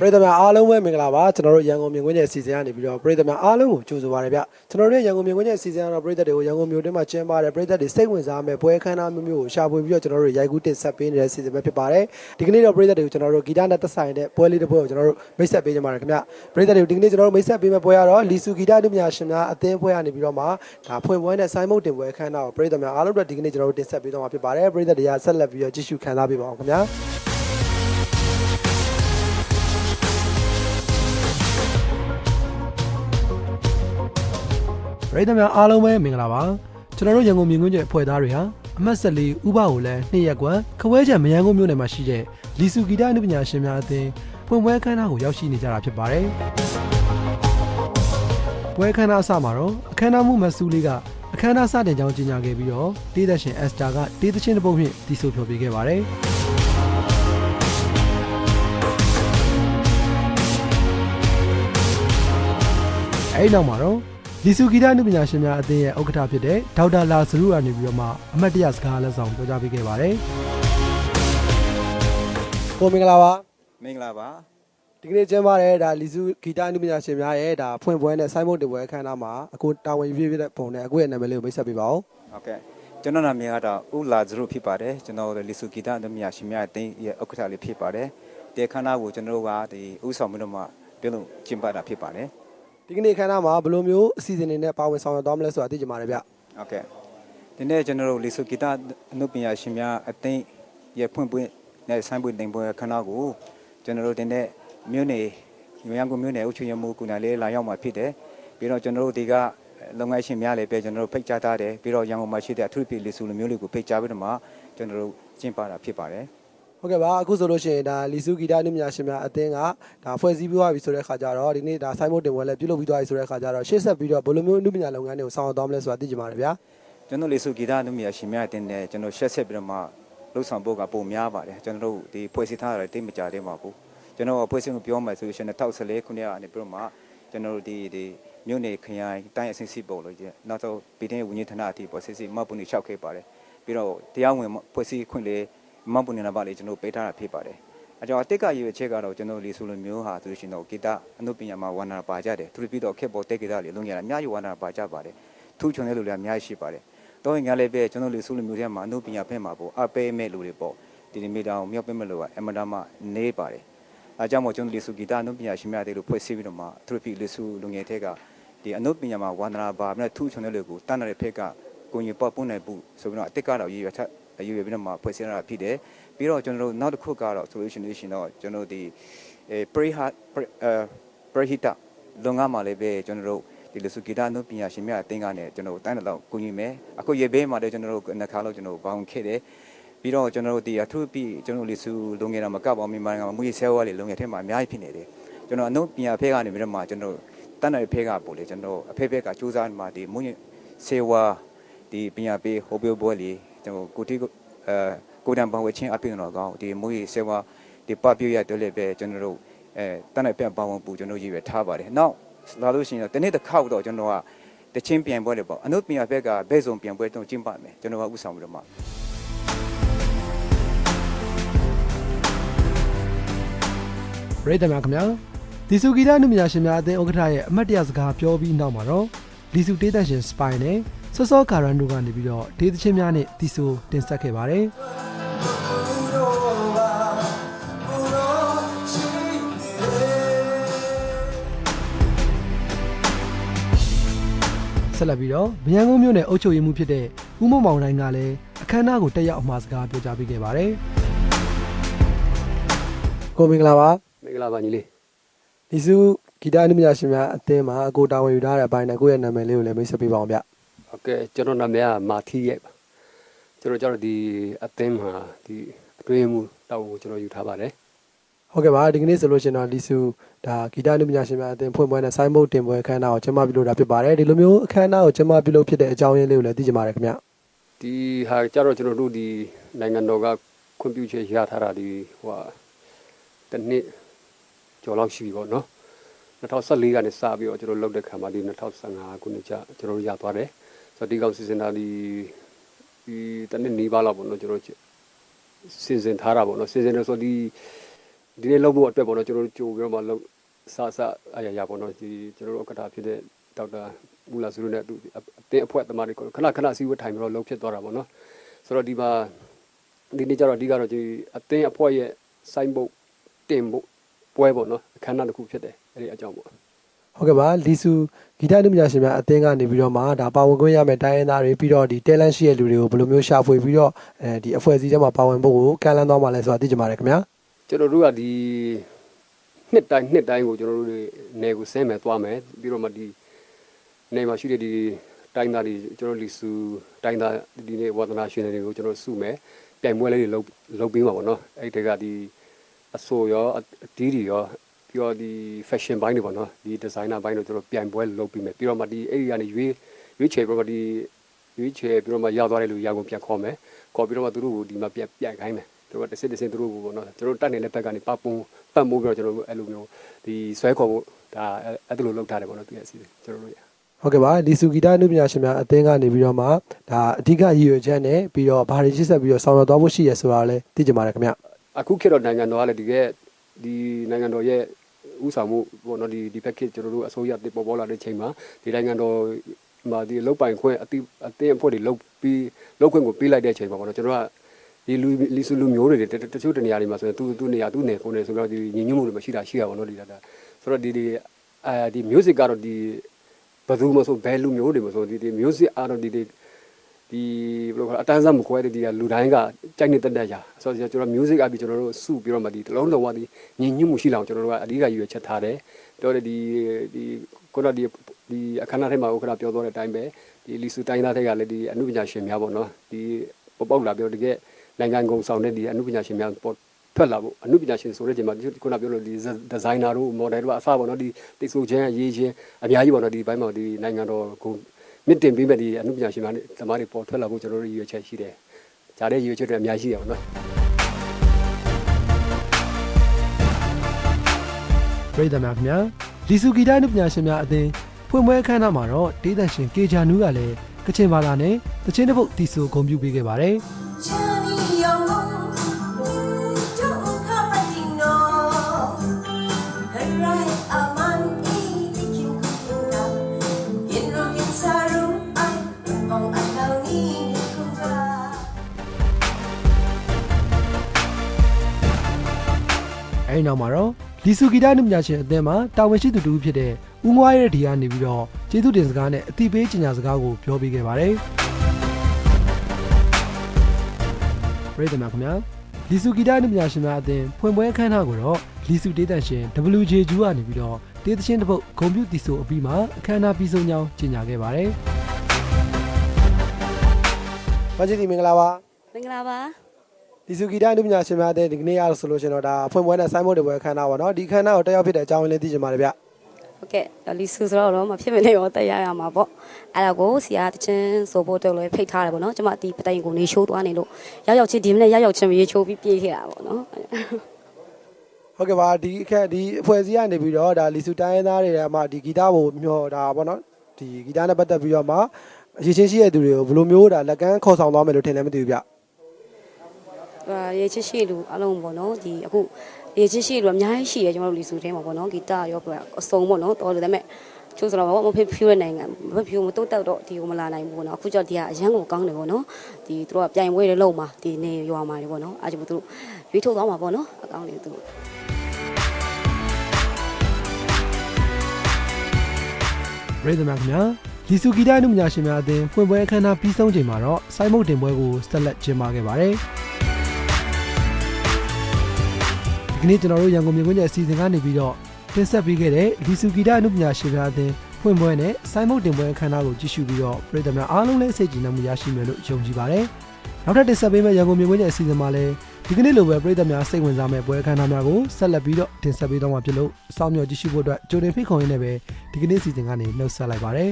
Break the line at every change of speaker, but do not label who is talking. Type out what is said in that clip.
ပရိသတ်များအားလုံးပဲမင်္ဂလာပါကျွန်တော်တို့ရန်ကုန်မြင်ကွင်းရဲ့အစီအစဉ်ကနေပြီးတော့ပရိသတ်များအားလုံးကိုကြိုဆိုပါရဗျကျွန်တော်တို့ရန်ကုန်မြင်ကွင်းရဲ့အစီအစဉ်ကတော့ပရိသတ်တွေကိုရန်ကုန်မြို့တွင်းမှာကျင်းပတဲ့ပရိသတ်တွေစိတ်ဝင်စားမဲ့ပွဲခန်းသားမျိုးမျိုးကိုရှာဖွေပြီးတော့ကျွန်တော်တို့ရိုက်ကူးတင်ဆက်ပေးနေတဲ့အစီအစဉ်ပဲဖြစ်ပါတယ်ဒီကနေ့တော့ပရိသတ်တွေကိုကျွန်တော်တို့ဂီတနဲ့သက်ဆိုင်တဲ့ပွဲလေးတစ်ပွဲကိုကျွန်တော်တို့မိတ်ဆက်ပေးကြပါရခင်ဗျပရိသတ်တွေကိုဒီကနေ့ကျွန်တော်တို့မိတ်ဆက်ပေးမဲ့ပွဲကတော့လီဆူဂီတအမှုများရှင်များအသင်းပွဲကနေပြီးတော့မှဒါဖွင့်ပွဲနဲ့ဆိုင်းမုတ်တင်ပွဲခန်းသားကိုပရိသတ်များအားလုံးအတွက်ဒီကနေ့ကျွန်တော်တို့တင်ဆက်ပေးတော့မှာဖြစ်ပါတယ်ပရိသတ်တွေကဆက်လက်ပြီးတော့ကြည့်ရှုခံစားပေးပါအောင်ခင်ဗျာ ရိသတ်များအားလုံးပဲမင်္ဂလာပါကျွန်တော်တို့ရန်ကုန်မြင်းကွင်းကျအဖွဲ့သားတွေဟာအမှတ်14ဥပကိုလည်းနှစ်ရက်ကွယ်ခဝဲချံမရန်ကုန်မြို့နယ်မှာရှိတဲ့လီဆူဂီတအနုပညာရှင်များအသင်းဖွင့်ပွဲခမ်းနားကိုရောက်ရှိနေကြတာဖြစ်ပါတယ်ပွဲခမ်းနားအစမှာတော့အခမ်းအနားမှုမဆူလေးကအခမ်းအနားစတင်ကြောင်းကြေညာခဲ့ပြီးတော့တေးသက်ရှင်အက်စတာကတေးသချင်းတစ်ပုဒ်ဖြင့်တီးဆိုဖျော်ပြခဲ့ပါတယ်အဲဒီနောက်မှာတော့ လီဆူဂီတအနုပညာရှင်များအသင်းရဲ့ဥက္ကဋ္ဌဖြစ်တဲ့ဒေါက်တာလာစရုကနေပြီးတော့မှအမတ်တရစကားလက်ဆောင်ပြောကြားပေးခဲ့ပါတယ်ကိုမင်္ဂလာပါ
မင်္ဂလာပါ
ဒီကနေ့ကျင်းပတဲ့ဒါလီစုဂီတအနုပညာရှင်များရဲ့ဒါဖွင့်ပွဲနဲ့ဆိုင်းဘုတ်တင်ပွဲအခမ်းအနားမှာအခုတာဝန်ယူပြတဲ့ပုံနဲ့အခုရဲ့နာမည်လေးကိုမိတ်ဆက်ပေးပါဦး
ဟုတ်ကဲ့ကျွန်တော်နာမည်ကတော့ဦးလာဇရုဖြစ်ပါတယ်ကျွန်တော်လီဆူဂီတအမြာရှင်များအတင်းရဲ့ဥက္ကဋ္ဌလေးဖြစ်ပါတယ်ဒီခန္ဓာကိုကျွန်တော်တို့ကဒီဥဆောင်ပြီးတော့မှပြုလုပ်ကျင်းပတာဖြစ်ပါတယ်
ဒီကနေ့အခမ်းအနားမှာဘယ်လိုမျိုးအစီအစဉ်တွေနဲ့ပါဝင်ဆောင်ရွက်သွားမလဲဆိုတာသိကြပါရဗျ
ဟုတ်ကဲ့ဒီနေ့ကျွန်တော်တို့လီဆူဂီတအနုပညာရှင်များအတင်းရဲ့ဖွင့်ပွင့်နဲ့ဆိုင်းပွင့်တင်ပွဲခန္ဓာကိုကျွန်တော်တို့ဒီနေ့မြို့နယ်မြို့ရန်ကုန်မြို့နယ်အုပ်ချုပ်ရေးမှူးကုနာလေးလာရောက်မှာဖြစ်တယ်ပြီးတော့ကျွန်တော်တို့ဒီကလုပ်ငန်းရှင်များလည်းပဲကျွန်တော်တို့ဖိတ်ကြားထားတယ်ပြီးတော့ရန်ကုန်မှာရှိတဲ့အထူးပြည်လီဆူလိုမျိုးလေးကိုဖိတ်ကြားပြီးတော့မှကျွန်တော်တို့ကျင်းပတာဖြစ်ပါတယ်
ဟုတ်ကဲ့ပါအခုဆိုလို့ရှိရင်ဒါလီစုဂီတအနုပညာရှင်များအသင်းကဒါဖွဲ့စည်းပြီးသွားပြီဆိုတဲ့ခါကျတော့ဒီနေ့ဒါဆိုင်းဘုတ်တင်ပွဲလည်းပြုလုပ်ပြီးသွားပြီဆိုတဲ့ခါကျတော့ရှေ့ဆက်ပြီးတော့ဘယ်လိုမျိုးအနုပညာလုပ်ငန်းတွေကိုဆောင်ရွက်သွားမလဲဆိုတာသိကြပါရဗျာ
ကျွန်တော်လေစုဂီတအနုမြာရှင်များအတင်းနဲ့ကျွန်တော်ရှက်ဆက်ပြီးတော့မှလှုပ်ဆောင်ဖို့ကပုံများပါတယ်ကျွန်တော်တို့ဒီဖွဲ့စည်းထားတာတိတ်မကြသေးပါဘူးကျွန်တော်ဖွဲ့စည်းမှုပြောမှဆိုရှင်2014ခုနှစ်ကနေပြီးတော့မှကျွန်တော်တို့ဒီဒီမြို့နယ်ခရိုင်တိုင်းအဆင့်စီပုံလို့ကျနောက်တော့ပြည်ထောင်ဝင်ကြီးဌာနအထိပေါ်စစ်စစ်မတ်ပုန်လျှောက်ခဲ့ပါတယ်ပြီးတော့တရားဝင်ဖွဲ့စည်းခွင့်လေး မတ်ပုန်နာပါလေကျွန်တော်ပေးထားတာဖြစ်ပါတယ်အကြောင်းအတိတ်ကရည်ရွယ်ချက်ကတော့ကျွန်တော်လေဆိုလိုမျိုးဟာဆိုလို့ရှိရင်တော့ဂီတအနုပညာမှာဝန္ဒနာပါကြတယ်သူတို့ပြီးတော့ခက်ပေါ်တက်ဂီတလေးလုံးရတာအများကြီးဝန္ဒနာပါကြပါတယ်ထူးချွန်တဲ့လူတွေအများကြီးရှိပါတယ်တော့ငါလည်းပဲကျွန်တော်လေဆိုလူမျိုးတွေမှာအမှုပညာဖက်မှာပေါ့အပေးမဲ့လူတွေပေါ့ဒီဒီမီတာကိုမြောက်ပေးမဲ့လူကအမဒါမနေပါတယ်အဲကြောင့်မို့ကျွန်တော်လေဆိုဂီတအမှုပညာရှင်များတွေလို့ဖွဲ့စည်းပြီးတော့မှသူတို့ပြီလေဆိုလူငယ်တဲ့ကဒီအမှုပညာမှာဝန္ဒနာပါမဲ့ထူးချွန်တဲ့လူကိုတန်းတဲ့ဖက်ကကိုကြီးပေါ့ပွန်းနိုင်ဘူးဆိုပြီးတော့အတစ်ကတော့ရည်ရွယ်ထ ရည်ရွယ်ပြီးတော့မှဖွဲ့စည်းရတာဖြစ်တယ်ပြီးတော့ကျွန်တော်တို့နောက်တစ်ခုကတော့ solution လို့ရှိရင်တော့ကျွန်တော်တို့ဒီအဲပရိဟတ်အဲပရိဟိတလုံငါမှာလည်းပဲကျွန်တော်တို့ဒီလိုစုဂီတအနုပညာရှင်များအသင်းကနေကျွန်တော်တို့တိုင်းတော့ကူညီမယ်အခုရေဘေးမှာလည်းကျွန်တော်တို့နှစ်ခါလောက်ကျွန်တော်ဘောင်းခဲ့တယ်ပြီးတော့ကျွန်တော်တို့ဒီအထူးပြီးကျွန်တော်လေးစုလုံငယ်တာမကပါမြန်မာနိုင်ငံမှာမူရေးဆဲဝါးလေးလုံငယ်ထဲမှာအများကြီးဖြစ်နေတယ်ကျွန်တော်အနုပညာဖဲကနေပြီးတော့မှကျွန်တော်တန်းတဲ့ဖဲကပို့လေကျွန်တော်အဖေဖဲကစူးစမ်းမှာဒီမူရေးဆဲဝါးဒီပညာပေးဟောပြောပွဲလေး ကျွန်တော်ကိုတီအဲကိုတန်ပန်ဝချင်းအပြင်တော့ကောင်းဒီမူရေးဆဲဝါးဒီပပြရတဲ့လည်းပဲကျွန်တော်တို့အဲတန်းတဲ့ဖဲပန်ဝင်ပူကျွန်တော်ရည်ရထားပါတယ်နောက်လာလို့ရှိရင်တော့တနေ့တစ်ခေါက်တော့ကျွန်တော်ကတချင်းပြန်ပွဲလေပေါ့အနုပညာဘက်ကဘဲစုံပြန်ပွဲတုံးကျင်းပမယ်ကျွန်တော်ကဥဆောင်ပြီးတော့မှ
ပရိသတ်များခင်ဗျာဒီစုဂီတအနုပညာရှင်များအသင်းဥက္ကဋ္ဌရဲ့အမတ်တရစကားပြောပြီးနောက်မှာတော့လီစုတေးသက်ရှင်စပိုင်နဲ့ စောစောကာရန်တို့ကနေပြီးတော့ဒေးသချင်းများနဲ့တီဆိုတင်ဆက်ခဲ့ပါတယ်ဆက်လက်ပြီးတော့ဗျံကုန်းမြို့နယ်အုပ်ချုပ်ရေးမှူးဖြစ်တဲ့ဦးမောင်မောင်တိုင်းကလည်းအခမ်းအနားကိုတက်ရောက်အမှာစကားပြောကြားပေးခဲ့ပါတယ်ကိုမင်္ဂလာပါ
မင်္ဂလာပါညီလေး
ဒီစုဂီတအနုပညာရှင်များအသင်းမှာအကိုတာဝန်ယူထားတဲ့အပိုင်းနဲ့ကိုယ့်ရဲ့နာမည်လေးကိုလည်းမိတ်ဆက်ပေးပါအောင်ဗျ
ဟုတ်ကဲ့ကျွန်တော်နာမည်ကမာထီရဲ့ပါကျွန်တော်ကျတော့ဒီအသင်းမှာဒီအတွင်းမှုတောင်းကိုကျွန်တော်ယူထားပါတယ်
ဟုတ်ကဲ့ပါဒီကနေ့ဆိုလို့ရှိရင်တော့ဒီစုဒါဂီတအနုပညာရှင်များအသင်းဖွင့်ပွဲနဲ့ဆိုင်းဘုတ်တင်ပွဲအခမ်းအနားကိုကျင်းပပြုလုပ်တာဖြစ်ပါတယ်ဒီလိုမျိုးအခမ်းအနားကိုကျင်းပပြုလုပ်ဖြစ်တဲ့အကြောင်းရင်းလေးကိုလည်းသိကြပါတယ်ခင်ဗျ
ဒီဟာကျတော့ကျွန်တော်တို့ဒီနိုင်ငံတော်ကခွင့်ပြုချက်ရထားတာဒီဟိုဟာတစ်နှစ်ကျော်လောက်ရှိပြီပေါ့နော်2014ကနေစပြီးတော့ကျွန်တော်လုပ်တဲ့ခါမှာဒီ2015ခုနှစ်ကျကျွန်တော်တို့ရသွားတယ် ဆိုတော့ဒီကောင်စီစဉ်တာဒီဒီတစ်နှစ်နီးပါးလောက်ပေါ့နော်ကျွန်တော်စီစဉ်ထားတာပေါ့နော်စီစဉ်လို့ဆိုဒီဒီနေ့လုပ်ဖို့အတွက်ပေါ့နော်ကျွန်တော်တို့ကြိုပြီးတော့မှလုပ်စစအရာရာပေါ့နော်ဒီကျွန်တော်တို့ဥက္ကဋ္ဌဖြစ်တဲ့ဒေါက်တာမူလာစုလို့နဲ့သူအတင်းအဖွဲ့သမားတွေခဏခဏစီးဝတ်ထိုင်ပြီးတော့လုပ်ဖြစ်သွားတာပေါ့နော်ဆိုတော့ဒီမှာဒီနေ့ကျတော့အဓိကတော့ဒီအတင်းအဖွဲ့ရဲ့စိုင်းဘုတ်တင်ဖို့ပွဲပေါ့နော်အခမ်းအနားတစ်ခုဖြစ်တယ်အဲ့ဒီအကြောင်းပေါ့
ဟုတ်ကဲ့ပါလီဆူဂီတနုပညာရှင်များအသင်းကနေပြီးတော့မှဒါပါဝင်ခွင့်ရမယ်တိုင်းရင်းသားတွေပြီးတော့ဒီ talent ရှိတဲ့လူတွေကိုဘယ်လိုမျိုးရှာဖွေပြီးတော့အဲဒီအဖွဲ့အစည်းထဲမှာပါဝင်ဖို့ကိုကမ်းလှမ်းသွားမှလဲဆိုတာသိကြပါတယ်ခင်ဗျာ
ကျွန်တော်တို့ကဒီနှစ်တိုင်းနှစ်တိုင်းကိုကျွန်တော်တို့တွေနေကိုဆင်းမယ်သွားမယ်ပြီးတော့မှဒီနေမှာရှိတဲ့ဒီတိုင်းသားတွေကျွန်တော်လီစုတိုင်းသားဒီနေ့ဝါသနာရှင်တွေကိုကျွန်တော်စုမယ်ပြိုင်ပွဲလေးတွေလုပ်လုပ်ပေးမှာပေါ့နော်အဲ့ဒီတကဒီအဆိုရောအဒီဒီရော ပြီးတော့ဒီ fashion ဘိုင်းတွေပေါ့နော်ဒီ designer ဘိုင်းတွေကျွန်တော်ပြိုင်ပွဲလုပ်ပေးမယ်ပြီးတော့မှဒီအဲ့ဒီကနေရွေးရွေးချယ်ပြီးတော့မှဒီရွေးချယ်ပြီးတော့မှရသွားတဲ့လူရကုန်ပြန်ခေါ်မယ်ခေါ်ပြီးတော့မှသူတို့ကိုဒီမှာပြန်ပြန်ခိုင်းမယ်သူတို့ကတစ်စစ်တစ်စစ်သူတို့ကိုပေါ့နော်ကျွန်တော်တက်နေတဲ့ဘက်ကနေပပုံပတ်မိုးပြီးတော့ကျွန်တော်တို့အဲ့လိုမျိုးဒီဆွဲခေါ်ဖို့ဒါအဲ့လိုလုပ်ထားတယ်ပေါ့နော်သူရဲ့အစီအစဉ်ကျွန်တော်တို့ရ
ဟုတ်ကဲ့ပါလီဆူဂီတနုပညာရှင်များအသင်းကနေပြီးတော့မှဒါအဓိကရည်ရွယ်ချက်နဲ့ပြီးတော့ဘာတွေရှင်းဆက်ပြီးတော့ဆောင်ရွက်သွားဖို့ရှိရဆိုတာလဲသိကြပါတယ်ခင်ဗျာ
အခုခေတ်တော့နိုင်ငံတော်ကလည်းဒီကဲ ဒီနိုင်ငံတော်ရဲ့ဥဆောင်မှုပေါ့နော်ဒီဒီ package ကျွန်တော်တို့အစိုးရတစ်ပေါ်ပေါ်လာတဲ့ချိန်မှာဒီနိုင်ငံတော်မှာဒီလုတ်ပိုင်ခွင့်အတိအတင်းအဖွဲ့တွေလုတ်ပြီးလုတ်ခွင့်ကိုပေးလိုက်တဲ့ချိန်မှာပေါ့နော်ကျွန်တော်ကဒီလူလီစုလူမျိုးတွေတချို့တနေရာတွေမှာဆိုရင်သူသူနေရာသူနေကိုနေဆိုတော့ဒီညီညွတ်မှုတွေမရှိတာရှိရပါတော့ဒီဒါဆိုတော့ဒီဒီအဲဒီ music ကတော့ဒီဘယ်သူမှဆိုဘယ်လူမျိုးတွေမှဆိုဒီဒီ music အားတော့ဒီဒီ ဒီဘယ်လိုခေါ်အတန်းစားမခွဲတဲ့ဒီကလူတိုင်းကကြိုက်နေတတ်တဲ့ရာဆိုတော့ကျွန်တော် music အပြီးကျွန်တော်တို့စုပြီးတော့မှဒီတလုံးလုံးဝဒီညီညွတ်မှုရှိလောင်ကျွန်တော်တို့ကအဓိကရွေးချက်ထားတယ်တော့ဒီဒီခုနဒီဒီအခမ်းအနားထဲမှာဥက္ကဋ္ဌပြောသွားတဲ့အတိုင်းပဲဒီလီစုတိုင်းသားတွေကလည်းဒီအမှုပညာရှင်များပေါ့နော်ဒီပေါပေါက်လာပြောတကယ်နိုင်ငံကုန်ဆောင်တဲ့ဒီအမှုပညာရှင်များပေါ်ထွက်လာဖို့အမှုပညာရှင်ဆိုတဲ့ချိန်မှာခုနပြောလို့ဒီဒီဇိုင်နာတို့မော်ဒယ်တို့အစပေါ့နော်ဒီတိတ်ဆိုခြင်းရေးခြင်းအများကြီးပေါ့နော်ဒီဘိုင်းမှာဒီနိုင်ငံတော်ကို မြင့်တင်ပေးမဲ့ဒီအမှုပညာရှင်များနဲ့သမားတွေပေါ်ထွက်လာဖို့ကျွန်တော်တို့ရည်ရွယ်ချက်ရှိတယ်။ဂျားတဲ့ရည်ရွယ်ချက်တွေအများကြီးရပါတော့။
ပြည်သူများခင်ဗျာလီဆူဂီတနုပညာရှင်များအသင်းဖွင့်ပွဲအခမ်းအနားမှာတော့ဒေသရှင်ကေဂျာနူးကလည်းကချင်ဘာသာနဲ့တချင်းတစ်ပုတ်တီဆိုဂုဏ်ပြုပေးခဲ့ပါတယ်
အဲဒီနောက်
မှာတော့လီဆူဂီတနုပညာရှင်အသင်းမှာတာဝန်ရှိသူတူဖြစ်တဲ့ဦးငွားရဲဒီကနေပြီးတော့ကျေးဇူးတင်စကားနဲ့အတိပေးကြေညာစကားကိုပြောပေးခဲ့ပါတယ်ပြည်သူများခင်ဗျာလီဆူဂီတနုပညာရှင်များအသင်းဖွင့်ပွဲအခမ်းအနားကိုတော့လီဆူဒေသရှင် WJ ဂျူကနေပြီးတော့တေးသချင်းတစ်ပုတ်ဂုံပြူတီဆိုအပြီးမှာအခမ်းအနားပြီးဆုံးကြောင်းကြေညာခဲ့ပါတယ်မင်္ဂလာမင်္ဂလာပါ
မင်္ဂလာပါ
ဒီစုဂီတအနုပညာရှင်များတဲ့ဒီကနေ့ရလို့ဆိုလို့ရှင်တော့ဒါဖွင့်ပွဲနဲ့ဆိုင်းဘုတ်တွေပွဲခန်းနာပါတော့ဒီခန်းနာကိုတက်ရောက်ဖြစ်တဲ့အကြောင်းရင်းလေးသိချင်ပါတယ်ဗျ
ဟုတ်ကဲ့လီဆူဆိုတော့မဖြစ်မနေရောတက်ရရမှာပေါ့အဲ့ဒါကိုဆရာတချင်းဆိုဖို့တော့လည်းဖိတ်ထားတယ်ပေါ့နော်ကျမဒီပတိုင်ကိုနေရှိုးသွားနေလို့ရောက်ရောက်ချင်းဒီမနေ့ရောက်ရောက်ချင်းရေချိုးပြီးပြေးခဲ့တာပေါ့နော်
ဟုတ်ကဲ့ပါဒီအခက်ဒီအဖွဲ့အစည်းကနေပြီးတော့ဒါလီစုတိုင်းရင်းသားတွေအမှဒီဂီတကိုမျှော်တာပေါ့နော်ဒီဂီတနဲ့ပတ်သက်ပြီးတော့မှအရေးချင်းရှိတဲ့သူတွေကိုဘယ်လိုမျိုးဒါလက်ကမ်းခေါ်ဆောင်သွားမယ်လို့ထင်လည်းမသိဘူးဗျ
ဟာ ရေချစ်ရှိလူအလုံးပေါ့နော်ဒီအခုရေချစ်ရှိလူအများကြီးရှိတယ်ကျွန်တော်တို့လီဆူထဲမှာပေါ့နော်ဂီတရောပြအစုံပေါ့နော်တော်တယ်ဒါပေမဲ့ချိုးဆိုတော့မဖြစ်ဖြူးတဲ့နိုင်ငံမဖြစ်ဖြူးမတိုးတက်တော့ဒီကိုမလာနိုင်ဘူးပေါ့နော်အခုကျတော့ဒီကအရန်ကိုကောင်းတယ်ပေါ့နော်ဒီသူတို့ကပြိုင်ပွဲတွေလုပ်မှာဒီနေရွာမှာတွေပေါ့နော်အဲကြောင့်သူတို့ရွေးထုတ်သွားမှာပေါ့နော်အကောင်းတွေသူတို့
ပြည်သူများခင်ဗျာလီစုဂီတအနုပညာရှင်များအသင်းဖွင့်ပွဲအခမ်းအနားပြီးဆုံးချိန်မှာတော့ဆိုင်းဘုတ်တင်ပွဲကိုဆက်လက်ကျင်းပခဲ့ပါတယ် နေ့ကျွန်တော်တို့ရန်ကုန်မြို့ကွင်းရဲ့အစီအစဉ်ကနေပြီးတော့တင်ဆက်ပေးခဲ့တဲ့လီစုဂီတအနုပညာရှင်များအသင်းဖွင့်ပွဲနဲ့ဆိုင်းဘုတ်တင်ပွဲအခမ်းအနားကိုကြည့်ရှုပြီးတော့ပြည်သူများအားလုံးလည်းစိတ်ကြည်နမှုရရှိမယ်လို့ယုံကြည်ပါတယ်နောက်ထပ်တင်ဆက်ပေးမယ့်ရန်ကုန်မြို့ကွင်းရဲ့အစီအစဉ်မှာလည်းဒီကနေ့လိုပဲပြည်သူများစိတ်ဝင်စားမယ့်ပွဲအခမ်းအနားများကိုဆက်လက်ပြီးတော့တင်ဆက်ပေးသွားမှာဖြစ်လို့စောင့်မျှော်ကြည့်ရှုဖို့အတွက်ကြိုတင်ဖိတ်ခေါ်ရင်းနဲ့ပဲဒီကနေ့စီစဉ်ကနေနှုတ်ဆက်လိုက်ပါတယ်